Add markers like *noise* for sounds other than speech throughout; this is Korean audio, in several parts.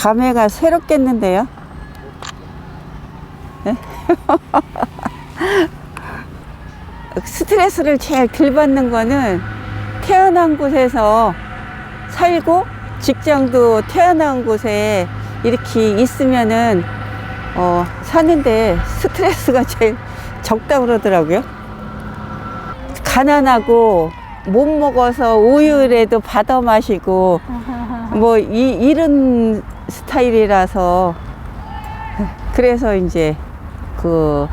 감회가 새롭겠는데요? 네? *laughs* 스트레스를 제일 덜 받는 거는 태어난 곳에서 살고 직장도 태어난 곳에 이렇게 있으면은 어, 사는데 스트레스가 제일 적다 그러더라고요. 가난하고 못 먹어서 우유라도 받아 마시고 뭐 이, 이런 스타일이라서 그래서 이제 그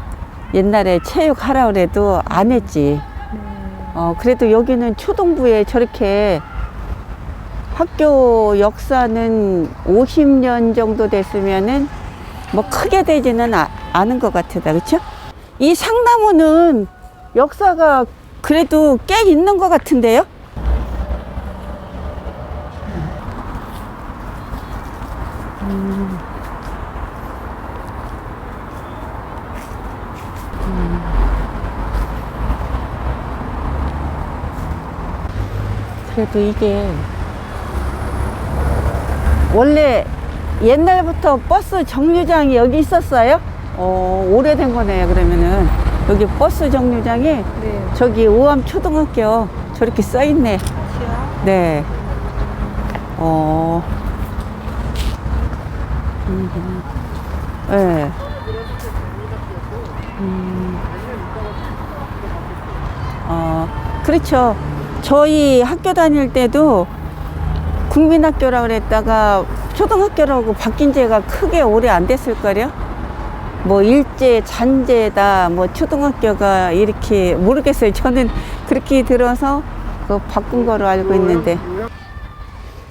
옛날에 체육 하라 그래도 안 했지. 어 그래도 여기는 초등부에 저렇게 학교 역사는 50년 정도 됐으면은 뭐 크게 되지는 아- 않은 것 같다, 그렇죠? 이 상나무는 역사가 그래도 꽤 있는 것 같은데요? 그래도 이게 원래 옛날부터 버스 정류장이 여기 있었어요? 어, 오래된 거네요, 그러면은. 여기 버스 정류장이 네. 저기 우암 초등학교 저렇게 써 있네. 네. 어. 음, 네. 음. 어, 그렇죠. 저희 학교 다닐 때도 국민학교라 그랬다가 초등학교라고 바뀐 지가 크게 오래 안 됐을걸요? 뭐 일제 잔제다 뭐 초등학교가 이렇게 모르겠어요. 저는 그렇게 들어서 그 바꾼 거로 알고 있는데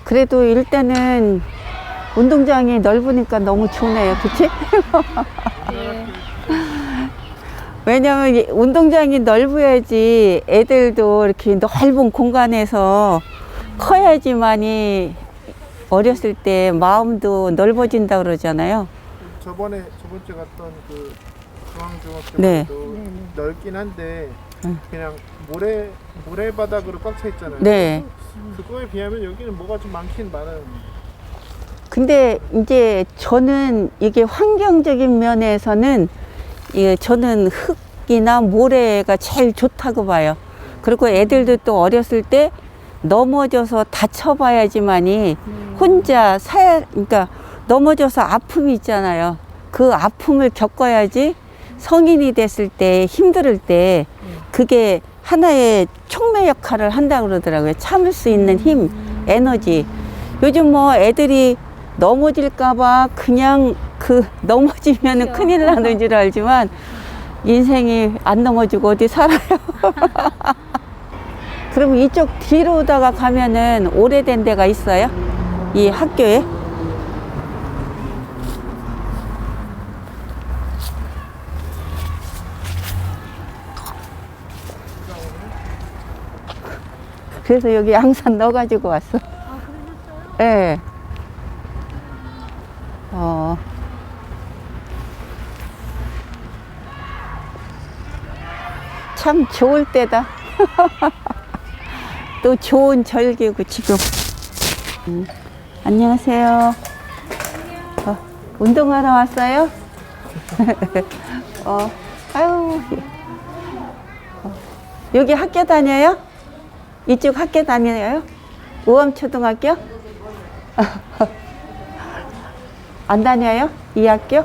그래도 일단은 운동장이 넓으니까 너무 좋네요. 그치? *laughs* 네. 왜냐면 이 운동장이 넓어야지 애들도 이렇게 넓은 공간에서 커야지만이 어렸을 때 마음도 넓어진다 그러잖아요. 저번에 저번주에 갔던 그 중앙중학교도 네. 넓긴 한데 음. 그냥 모래 모래바닥으로 꽉 차 있잖아요. 네. 그거에 비하면 여기는 뭐가 좀 많긴 많아요. 근데 이제 저는 이게 환경적인 면에서는 예, 저는 흙이나 모래가 제일 좋다고 봐요. 그리고 애들도 또 어렸을 때 넘어져서 다쳐봐야지만이 혼자 살, 그러니까 넘어져서 아픔이 있잖아요. 그 아픔을 겪어야지 성인이 됐을 때 힘들 때 그게 하나의 촉매 역할을 한다 그러더라고요. 참을 수 있는 힘, 에너지. 요즘 뭐 애들이 넘어질까봐 그냥 그 넘어지면 큰일 나는 줄 알지만 인생이 안 넘어지고 어디 살아요. *laughs* 그럼 이쪽 뒤로다가 가면은 오래된 데가 있어요? 이 학교에? 그래서 여기 양산 넣어가지고 왔어. 아? 예. 네. 어. 참 좋을 때다. *laughs* 또 좋은 절기고 지금. 음. 안녕하세요. 어, 운동하러 왔어요? *laughs* 어, 아유. 어, 여기 학교 다녀요? 이쪽 학교 다녀요? 우암초등학교? *laughs* 안 다녀요? 이 학교?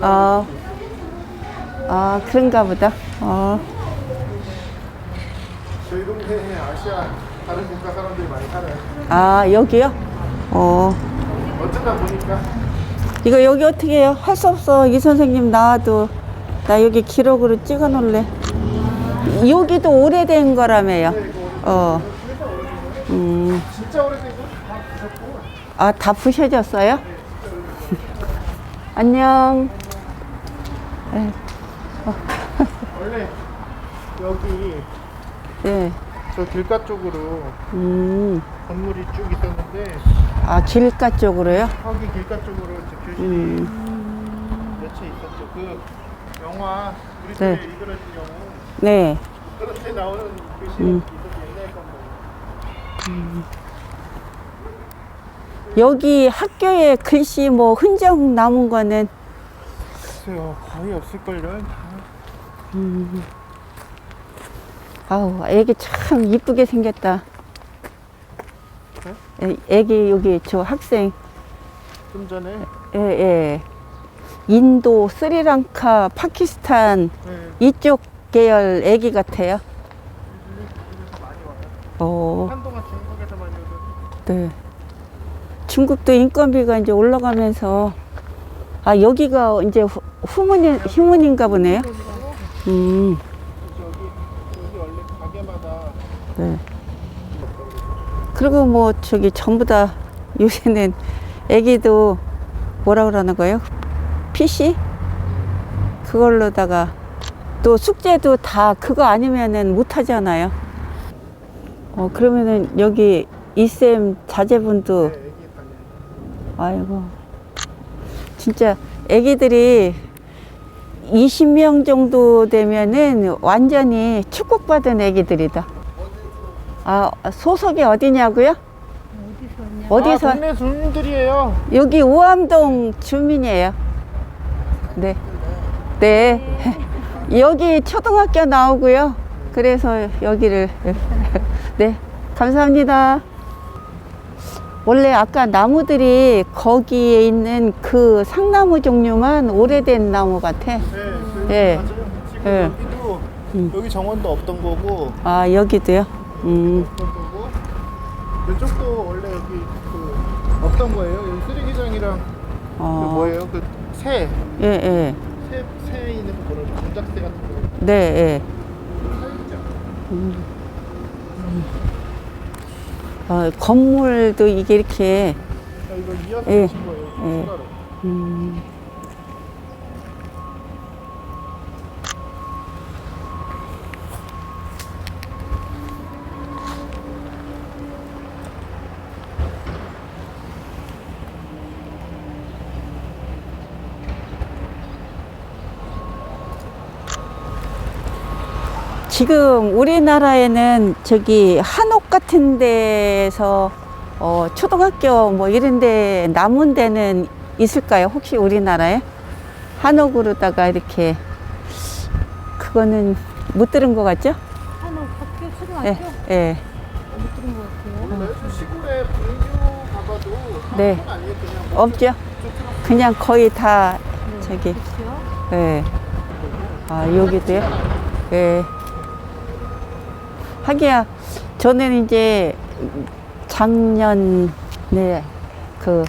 어, 아, 그런가 보다. 어, 저희 동네에 아시아 다른 국가 사람들이 많이 살아요. 아, 여기요? 어, 어쩌다 보니까 이거 여기 어떻게 해요? 할 수 없어. 이 선생님 나와도. 나 여기 기록으로 찍어 놓을래. 여기도 오래된 거라며요. 어, 음, 진짜 오래된 거다 부셨고 아, 다 부셔졌어요? *laughs* 안녕. 네, 원래 여기 네. 저 길가 쪽으로 음, 건물이 쭉 있었는데 아, 길가 쪽으로요? 거기 길가 쪽으로 이제 교실이 음, 몇채 있었죠. 그 영화 우리 네. 집에 이그러진 영웅 네. 그런데 나오는 교실이 음. 있었 옛날 건물. 여기 학교에 글씨 뭐 흔적 남은 거는 글쎄요 거의 없을걸요 아우 애기 참 이쁘게 생겼다. 애- 애기 여기 저 학생 좀 전에 예, 예. 인도, 스리랑카, 파키스탄 네, 이쪽 계열 애기 같아요. 어, 한동안 중국에서 많이 오던 네. 중국도 인건비가 이제 올라가면서 아 여기가 이제 후- 후문인 휴문인가 보네요. 음, 여기 여기 원래 가게마다 네. 그리고 뭐 저기 전부 다 요새는 애기도 뭐라 그러는 거예요? PC? 그걸로다가 또 숙제도 다 그거 아니면은 못 하잖아요. 어 그러면은 여기 이쌤 자제분도 네, 아이고 진짜 애기들이 20명 정도 되면은 완전히 축복받은 애기들이다. 아 소속이 어디냐고요? 어디서? 아, 동네 주민들이에요 여기 우암동 주민이에요. 네. 네. *laughs* 여기 초등학교 나오고요. 그래서 여기를. *laughs* 네. 감사합니다. 원래 아까 나무들이 거기에 있는 그 상나무 종류만 오래된 나무 같아. 네, 그, 예. 맞아요. 지금 예. 여기도 음. 여기 정원도 없던 거고 아, 여기도요? 음. 없던 거고 이쪽도 원래 여기 그 없던 거예요. 여기 쓰레기장이랑 그 어. 뭐예요? 그 새 예, 예. 새, 새 있는 거 뭐라 그러죠? 공작새 같은 거. 네, 예. 사육장. 어, 건물도 이게 이렇게 이어서 예. 예. 음. 지금 우리나라에는 저기 한옥 같은 데서 어, 초등학교 뭐 이런 데 남은 데는 있을까요? 혹시 우리나라에? 한옥으로다가 이렇게 그거는 못 들은 것 같죠? 한옥 학교 초등학교 예, 예. 못 들은 것 같아요. 원래 시골에 분교 가봐도 네. 아니에요. 그냥 없죠? 그냥 거의 다 저기, 그렇죠? 예. 아, 여기도요? 예. 하기야, 저는 이제 작년에 그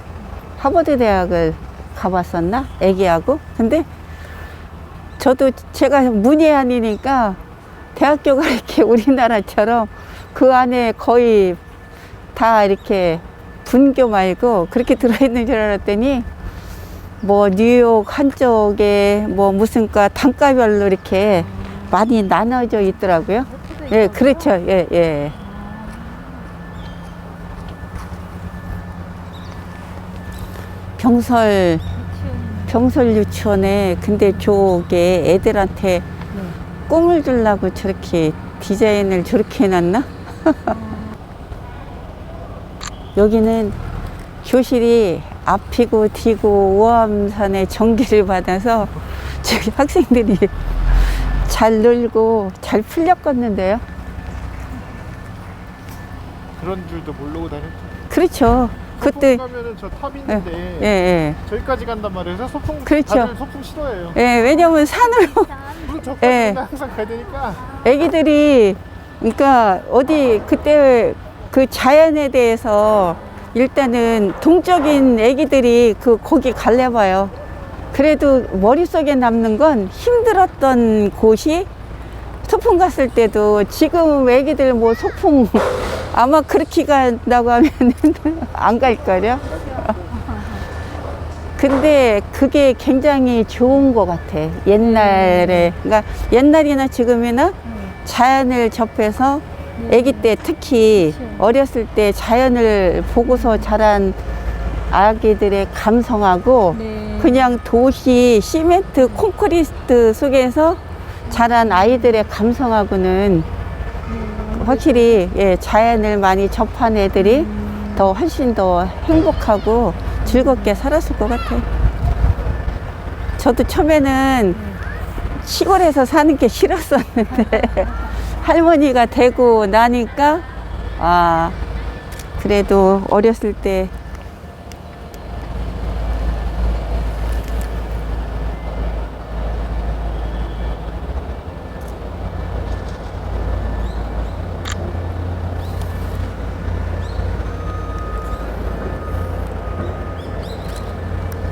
하버드 대학을 가봤었나? 애기하고. 근데 저도 제가 문예안이니까 대학교가 이렇게 *laughs* 우리나라처럼 그 안에 거의 다 이렇게 분교 말고 그렇게 들어있는 줄 알았더니 뭐 뉴욕 한쪽에 뭐 무슨 과 단가별로 이렇게 많이 나눠져 있더라고요. 예, 그렇죠. 예, 예. 병설 병설 유치원에 근데 저게 애들한테 꿈을 주려고 저렇게 디자인을 저렇게 해놨나? *laughs* 여기는 교실이 앞이고 뒤고 우암산의 전기를 받아서 저기 학생들이 잘 놀고 잘 풀렸겠는데요. 그런 줄도 모르고 다녔죠. 그렇죠. 그때 소풍 가면은 저탑 예, 있는데 예, 예. 저기까지 간단 말이에요. 소풍 그렇죠. 다들 소풍 싫어해요. 예, 왜냐면 산으로 *laughs* 무슨 저까지 예. 항상 가야 되니까 애기들이 그러니까 어디 그때 그 자연에 대해서 일단은 동적인 애기들이 그 거기 갈래 봐요. 그래도 머릿속에 남는 건 힘들었던 곳이 소풍 갔을 때도 지금 애기들 뭐 소풍 *laughs* 아마 그렇게 간다고 하면 *laughs* 안 갈걸요? *laughs* 근데 그게 굉장히 좋은 것 같아. 옛날에. 그러니까 옛날이나 지금이나 자연을 접해서 아기 때 특히 어렸을 때 자연을 보고서 자란 아기들의 감성하고 네. 그냥 도시 시멘트 콘크리트 속에서 자란 아이들의 감성하고는 확실히 예, 자연을 많이 접한 애들이 더 훨씬 더 행복하고 즐겁게 살았을 것 같아요. 저도 처음에는 시골에서 사는 게 싫었었는데 *laughs* 할머니가 되고 나니까 아 그래도 어렸을 때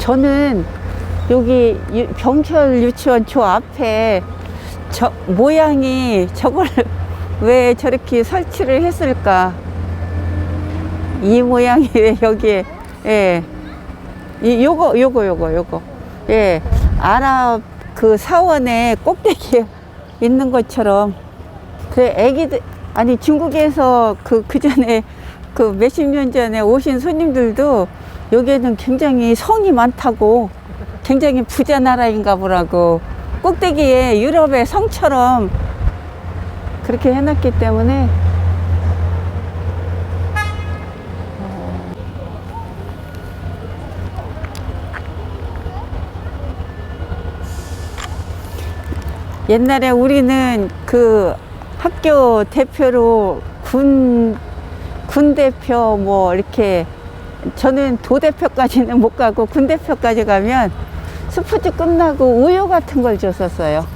저는 여기 유- 병철 유치원 저 앞에 저 모양이 저걸 *laughs* 왜 저렇게 설치를 했을까? 이 모양이 왜 여기에 예. 이 요거 요거 요거 요거 예 아랍 그 사원의 꼭대기에 있는 것처럼 그 애기들 아니 중국에서 그 그 전에 그 몇십 년 전에 오신 손님들도 여기에는 굉장히 성이 많다고 굉장히 부자 나라인가 보라고 꼭대기에 유럽의 성처럼 그렇게 해놨기 때문에. 옛날에 우리는 그 학교 대표로 군, 군 대표 뭐 이렇게 저는 도 대표까지는 못 가고 군 대표까지 가면 스포츠 끝나고 우유 같은 걸 줬었어요.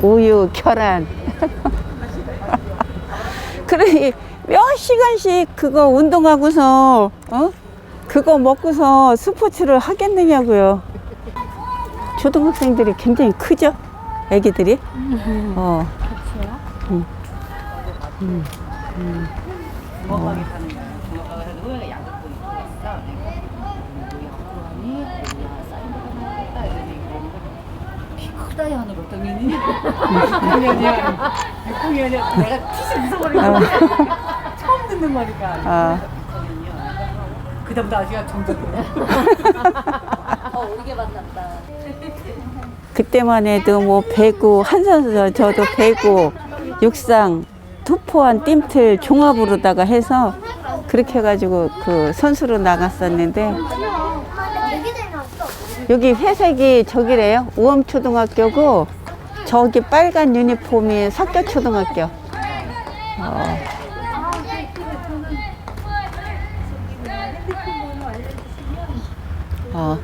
우유, 계란. *laughs* 그러니 몇 시간씩 그거 운동하고서 어? 그거 먹고서 스포츠를 하겠느냐고요. 초등학생들이 굉장히 크죠? 애기들이. 어. 그렇 죠. 붕어빵이 파는 거야. 붕어빵을 해서 우유가 양극도 있고 있어. 우유 양극이 사인도 하나 했다. 이러니 키 크다 야 너 그랬더니 백공연이야. 백공연이야. 내가 티시 웃어버리고 *laughs* 처음 듣는 거니까. 아. 그다음부터 아저씨가 점점 어 오게 만났다. 그때만 해도 뭐 배구 한 선수 저도 배구 육상 투포한 띠틀 종합으로다가 해서 그렇게 해가지고 그 선수로 나갔었는데 여기 회색이 저기래요 우엄초등학교고 저기 빨간 유니폼이 석교초등학교 어. 아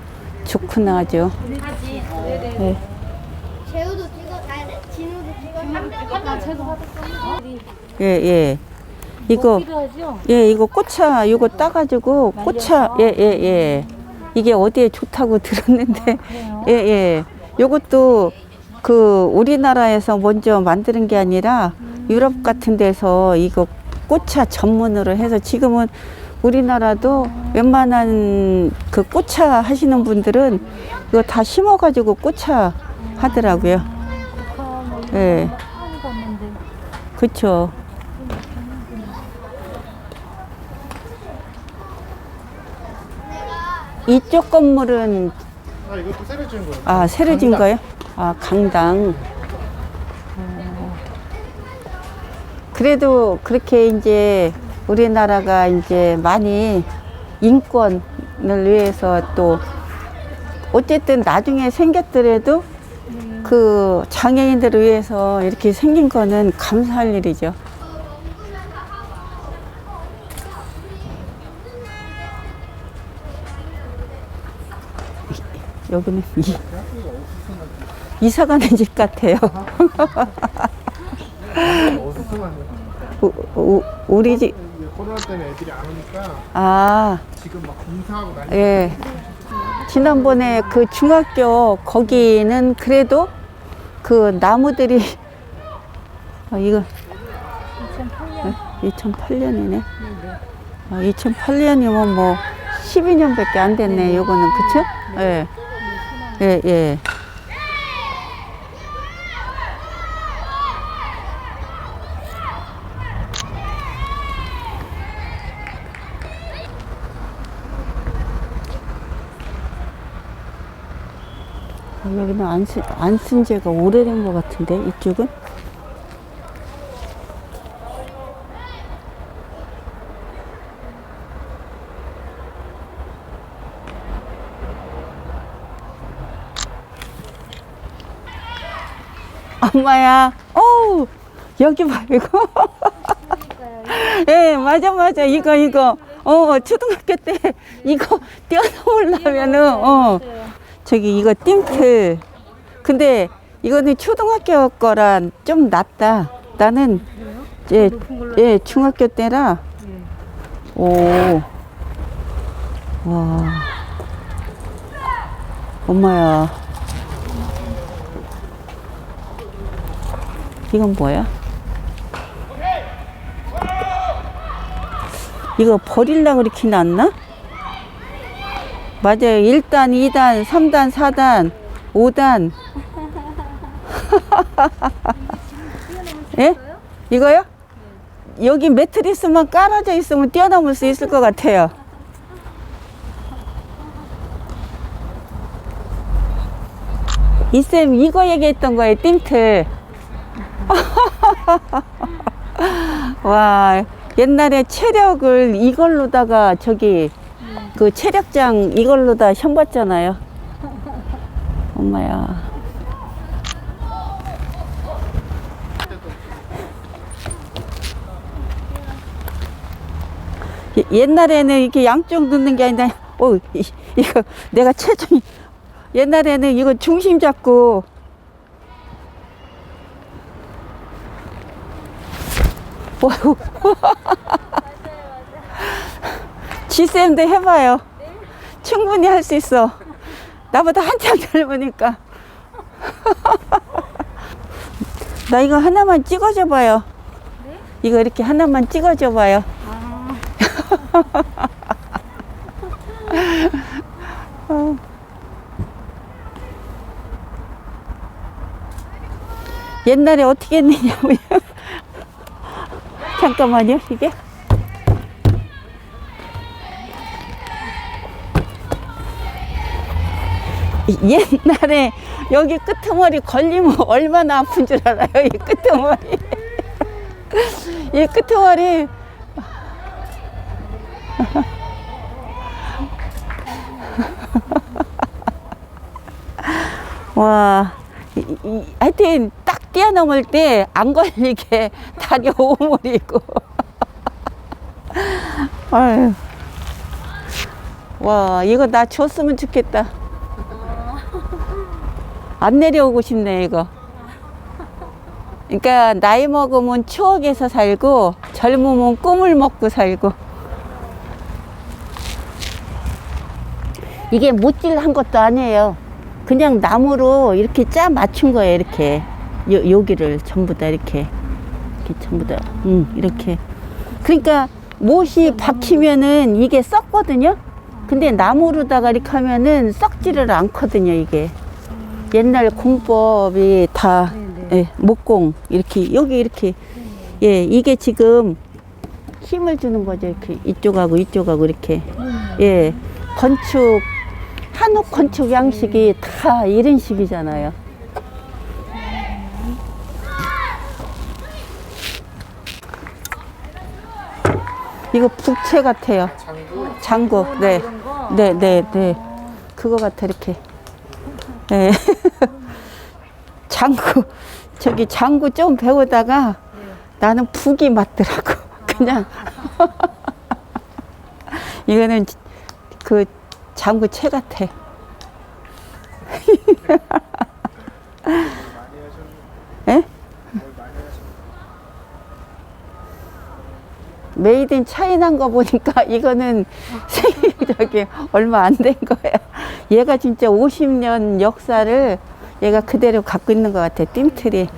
좋구나 아주 네. 재우도 찍어, 아, 진우도 찍어. 제가 받았어. 예, 예. 이거, 필요하죠? 예, 이거 꽃차, 이거 따 가지고, 꽃차, 예, 예, 예. 이게 어디에 좋다고 *laughs* 들었는데, 예, 예. 요것도 그 우리나라에서 먼저 만드는 게 아니라 유럽 같은 데서 이거 꽃차 전문으로 해서 지금은 우리나라도 웬만한 그 꽃차 하시는 분들은 이거 다 심어가지고 꽃차 하더라고요. 예. 하고 갔는데 그쵸. 이쪽 건물은 아 이것도 새로 지은 거예요. 아 새로 진 강당. 거요? 아 강당. 어. 그래도 그렇게 이제 우리나라가 이제 많이 인권을 위해서 또 어쨌든 나중에 생겼더라도 그 장애인들을 위해서 이렇게 생긴 거는 감사할 일이죠. 여기는 이, 이사 가는 집 같아요. 우, 우, 우리 집, 코로나 때문에 애들이 안 오니까 아, 지금 막 공사하고 난리. 예. 지난번에 그 중학교 거기는 그래도 그 나무들이, 아, 이거 2008년이네. 아, 2008년이면 뭐 12년밖에 안 됐네. 요거는 그쵸? 예. 예, 예. 아, 여기는 안 쓴, 안쓴 지가 오래된 것 같은데, 이쪽은? 엄마야. 어우, 여기 봐, 이거. 예, 맞아, 맞아. 이거, 이거. 어, 초등학교 때 이거 뛰어넘으려면은, 어, 저기 이거 띵틀. 근데 이거는 초등학교 거란 좀 낫다. 나는, 예, 예, 중학교 때라. 오. 와. 엄마야. 이건 뭐야? 이거 버릴라 그렇게 놨나? 맞아요. 1단, 2단, 3단, 4단, 5단. 예? 이거요? 여기 매트리스만 깔아져 있으면 뛰어넘을 수 있을 것 같아요. 이쌤 이거 얘기했던 거예요, 띵틀. *laughs* 와, 옛날에 체력을 이걸로다가 저기 그 체력장 이걸로다 시험 봤잖아요. 엄마야. 예- 옛날에는 이렇게 양쪽 넣는 게 아니라, 어, 이, 이거 내가 체중이, 옛날에는 이거 중심 잡고, 어휴. 지쌤도 해봐요. 충분히 할 수 있어. 나보다 한참 젊으니까. 나 이거 하나만 찍어줘 봐요. 이거 이렇게 하나만 찍어줘 봐요. *laughs* 어. 옛날에 어떻게 했느냐고요. 잠깐만요, 이게. 옛날에 여기 끄트머리 걸리면 얼마나 아픈 줄 알아요, 이 끄트머리. *laughs* 이 끄트머리. *laughs* 와, 이, 이, 하여튼 딱 뛰어넘을 때 안 걸리게 *laughs* 다리 오물이고. *laughs* 아유. 와, 이거 나 줬으면 좋겠다. 안 내려오고 싶네, 이거. 그러니까 나이 먹으면 추억에서 살고 젊으면 꿈을 먹고 살고. 이게 못질한 것도 아니에요. 그냥 나무로 이렇게 짜 맞춘 거예요, 이렇게. 요, 여기를 전부 다 이렇게. 이렇게 전부 다. 응, 이렇게. 그러니까 못이 박히면은 이게 썩거든요? 근데 나무로다가 이렇게 하면은 썩지를 않거든요, 이게. 옛날 공법이 다, 예, 목공, 이렇게, 여기 이렇게. 예, 이게 지금 힘을 주는 거죠, 이렇게. 이쪽하고 이쪽하고 이렇게. 예, 건축, 한옥 건축 양식이 다 이런 식이잖아요. 이거 북채 같아요. 장구 장구, 네. 네, 네, 네. 그거 같아, 이렇게. 네. *laughs* 장구, 저기 장구 좀 배우다가 나는 북이 맞더라고. 그냥. *laughs* 이거는 그 장구 채 같아. 메이드 인 차이나인 거 보니까 *laughs* 이거는 저기 얼마 안 된 거야. 얘가 진짜 50년 역사를 얘가 그대로 갖고 있는 것 같아. 띵틀이.